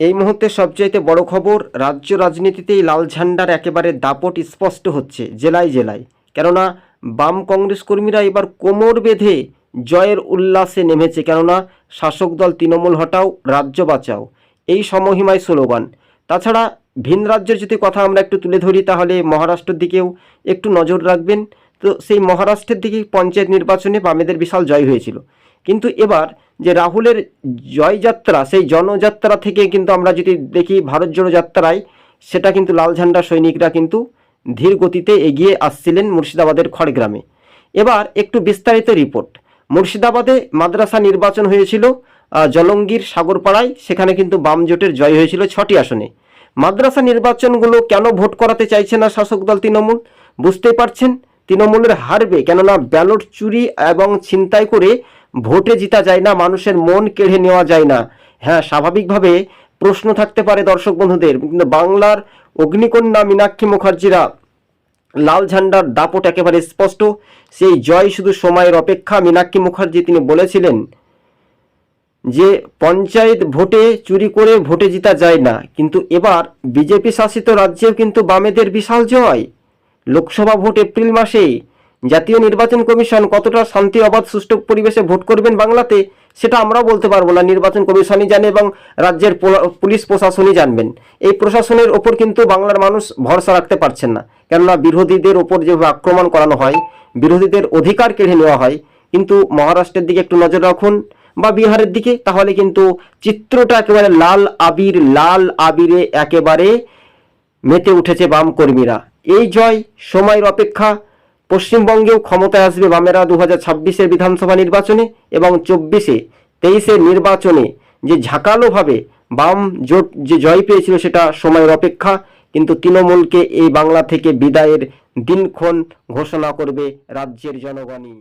এই মুহূর্তে সবচাইতে বড় খবর, রাজ্য রাজনীতিতেই লাল ঝান্ডার একেবারে দাপট স্পষ্ট হচ্ছে, জেলায় জেলায়। কেননা, বাম কংগ্রেস কর্মীরা এবার কোমর বেঁধে জয়ের উল্লাসে নেমেছে, কেননা, শাসক দল তৃণমূল হটাও, রাজ্য বাঁচাও। এই সমহিমায় স্লোগান। তাছাড়া, ভিন রাজ্যের যদি কথা আমরা একটু তুলে ধরি, তাহলে মহারাষ্ট্রের দিকেও একটু নজর রাখবেন। তো সেই মহারাষ্ট্রের দিকে পঞ্চায়েত নির্বাচনে বামেদের বিশাল জয় হয়েছিল। কিন্তু এবার যে রাহুলের জয়যাত্রা, সেই জনযাত্রা থেকে কিন্তু আমরা যদি দেখি ভারত জোড়ো যাত্রায় সেটা কিন্তু লাল ঝান্ডা সৈনিকরা কিন্তু ধীর গতিতে এগিয়ে আসছিলেন মুর্শিদাবাদের খড়গ্রামে। এবার একটু বিস্তারিত রিপোর্ট। মুর্শিদাবাদে মাদ্রাসা নির্বাচন হয়েছিল জলঙ্গির সাগরপাড়ায়, সেখানে কিন্তু বাম জোটের জয় হয়েছিল ছটি আসনে। মাদ্রাসা নির্বাচনগুলো কেন ভোট করাতে চাইছে না শাসক দল তৃণমূল? বুঝতেই পারছেন, তৃণমূলের হারবে, কেননা ব্যালট চুরি এবং ছিনতাই করে ভোটে জিতা যায় না, মানুষের মন কেড়ে নেওয়া যায় না। হ্যাঁ স্বাভাবিকভাবে প্রশ্ন থাকতে পারে দর্শক বন্ধুদের, কিন্তু বাংলার অগ্নিকন্যা মীনাক্ষী মুখার্জিরা লাল ঝান্ডার দাপট একেবারে স্পষ্ট। সেই জয় শুধু সময়ের অপেক্ষা, মীনাক্ষী মুখার্জি তিনি বলেছিলেন যে, পঞ্চায়েত ভোটে চুরি করে ভোটে জিতা যায় না, কিন্তু এবার বিজেপি শাসিত রাজ্যেও কিন্তু বামেদের বিশাল জয়। লোকসভা ভোট এপ্রিল মাসে জাতীয় নির্বাচন কমিশন কতটা শান্তি, অবাধ, সুষ্ঠু পরিবেশে ভোট করবেন বাংলাতে, সেটা আমরাও বলতে পারব না। নির্বাচন কমিশনই জানে এবং রাজ্যের পুলিশ প্রশাসনই জানবেন। এই প্রশাসনের ওপর কিন্তু বাংলার মানুষ ভরসা রাখতে পারছেন না। কেননা বিরোধীদের ওপর যেভাবে আক্রমণ করানো হয়, বিরোধীদের অধিকার কেড়ে নেওয়া হয়, কিন্তু মহারাষ্ট্রের দিকে একটু নজর রাখুন বা বিহারের দিকে, তাহলে কিন্তু চিত্রটা একেবারে লাল আবির, লাল আবিরে একেবারে মেতে উঠেছে বাম কর্মীরা। এই জয়, সময়ের অপেক্ষা পশ্চিমবঙ্গেও ক্ষমতায় আসবে বামেরা দু হাজার ছাব্বিশের বিধানসভা নির্বাচনে এবং চব্বিশে তেইশের নির্বাচনে। যে ঝাঁকালোভাবে বাম জোট যে জয় পেয়েছিল সেটা সময়ের অপেক্ষা, কিন্তু তৃণমূলকে এই বাংলা থেকে বিদায়ের দিনক্ষণ ঘোষণা করবে রাজ্যের জনগণই।